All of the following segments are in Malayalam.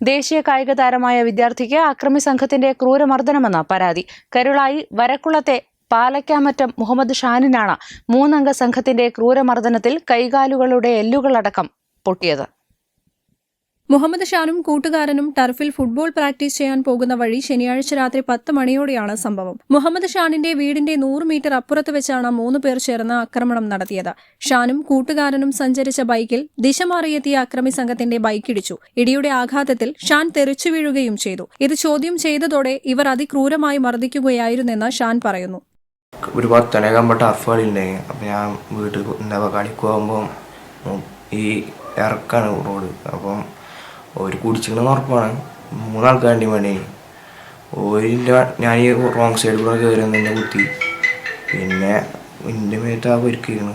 ദേശീയ കായിക താരമായ വിദ്യാർത്ഥിക്ക് അക്രമി സംഘത്തിന്റെ ക്രൂരമർദ്ദനമെന്ന പരാതി. കരുളായി വരക്കുളത്തെ പാലക്കാമറ്റം മുഹമ്മദ് ഷാനിനാണ് മൂന്നംഗ സംഘത്തിന്റെ ക്രൂരമർദ്ദനത്തിൽ കൈകാലുകളുടെ എല്ലുകളടക്കം പൊട്ടിയത്. മുഹമ്മദ് ഷാനും കൂട്ടുകാരനും ടർഫിൽ ഫുട്ബോൾ പ്രാക്ടീസ് ചെയ്യാൻ പോകുന്ന വഴി ശനിയാഴ്ച രാത്രി പത്ത് മണിയോടെയാണ് സംഭവം. മുഹമ്മദ് ഷാനിന്റെ വീടിന്റെ നൂറ് മീറ്റർ അപ്പുറത്ത് വെച്ചാണ് മൂന്ന് പേർ ചേർന്ന് ആക്രമണം നടത്തിയത്. ഷാനും കൂട്ടുകാരനും സഞ്ചരിച്ച ബൈക്കിൽ ദിശ മാറിയെത്തിയ അക്രമി സംഘത്തിന്റെ ബൈക്കിടിച്ചു ഇടിയുടെ ആഘാതത്തിൽ ഷാൻ തെറിച്ചു വീഴുകയും ചെയ്തു. ഇത് ചോദ്യം ചെയ്തതോടെ ഇവർ അതിക്രൂരമായി മർദ്ദിക്കുകയായിരുന്നെന്ന് ഷാൻ പറയുന്നു. ഒരു പത്തനേകാകുമ്പോൾ ടർഫ് കളി അപ്പം ഞാൻ വീട്ടിൽ എന്താ പറയുക കളിക്ക് ഈ ഇറക്കാണ് റോഡ്. അപ്പം ഒരു കുടിച്ചിക്കണെന്ന് ഉറപ്പാണ്. മൂന്നാൾക്കാണ്ടി വേണ്ടി. ഓരിന്റെ ഞാൻ ഈ റോങ് സൈഡിൽ കൂടെ കയറി വന്ന് കുത്തി. പിന്നെ എന്റെ മേത്ത് ആ ഒരുക്കിയിരുന്നു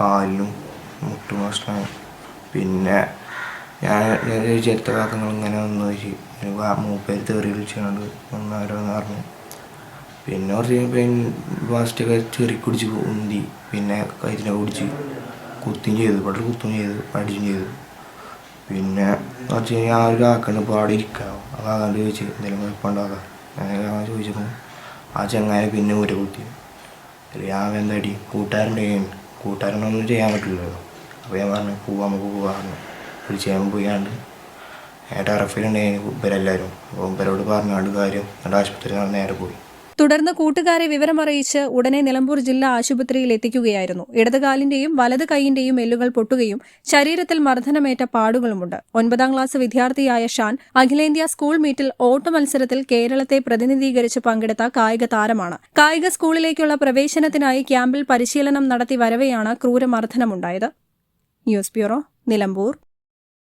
കാലിനും മുട്ടും പ്രശ്നമായി പിന്നെ ഞാൻ എത്ര കാക്കങ്ങൾ ഇങ്ങനെ വന്നു വെച്ച് മൂപ്പേര് തെറി വിളിച്ചുകൊണ്ട് വന്നവരോന്ന് പറഞ്ഞു. പിന്നെ കുറച്ച് കഴിഞ്ഞപ്പോൾ ഫാസ്റ്റൊക്കെ ചെറി കുടിച്ച് ഉന്തി. പിന്നെ കൈത്തിനെ കുടിച്ച് കുത്തും ചെയ്തു. ഇവിടെ കുത്തും ചെയ്തു. അടിച്ചും ചെയ്തു. പിന്നെ കുറച്ച് കഴിഞ്ഞാൽ ആ ഒരു കാക്കണ്ട് ഇപ്പോൾ അവിടെ ഇരിക്കാമോ ആ കാക്കാണ്ട് ചോദിച്ച് എന്തെങ്കിലും കുഴപ്പമുണ്ടാകാം ഞാൻ ചോദിച്ചപ്പോൾ ആ ചങ്ങായി പിന്നെ ഊര കുത്തി ഞാൻ എന്താടി? കൂട്ടുകാരന്റെ കൂട്ടുകാരനൊന്നും ചെയ്യാൻ പറ്റില്ലല്ലോ. അപ്പോൾ ഞാൻ പറഞ്ഞു പോവാം നമുക്ക് പോകാമെന്ന് വിളിച്ച് ഞാൻ പോയാണ്ട് ടറഫിലുണ്ടായിരുന്നു ഇവരെല്ലാവരും ഇവരോട് പറഞ്ഞാണ്ട് കാര്യം എന്റെ ആശുപത്രിയിൽ നേരെ പോയി. തുടർന്ന് കൂട്ടുകാരെ വിവരമറിയിച്ച് ഉടനെ നിലമ്പൂർ ജില്ലാ ആശുപത്രിയിൽ എത്തിക്കുകയായിരുന്നു. ഇടതുകാലിന്റെയും വലത് കൈയിന്റെയും എല്ലുകൾ പൊട്ടുകയും ശരീരത്തിൽ മർദ്ദനമേറ്റ പാടുകളുമുണ്ട്. ഒൻപതാം ക്ലാസ് വിദ്യാർത്ഥിയായ ഷാൻ അഖിലേന്ത്യാ സ്കൂൾ മീറ്റിൽ ഓട്ട മത്സരത്തിൽ കേരളത്തെ പ്രതിനിധീകരിച്ച് പങ്കെടുത്ത കായിക താരമാണ്. കായിക സ്കൂളിലേക്കുള്ള പ്രവേശനത്തിനായി ക്യാമ്പിൽ പരിശീലനം നടത്തി വരവെയാണ് ക്രൂരമർദ്ദനമുണ്ടായത്. News bureau Nilambur.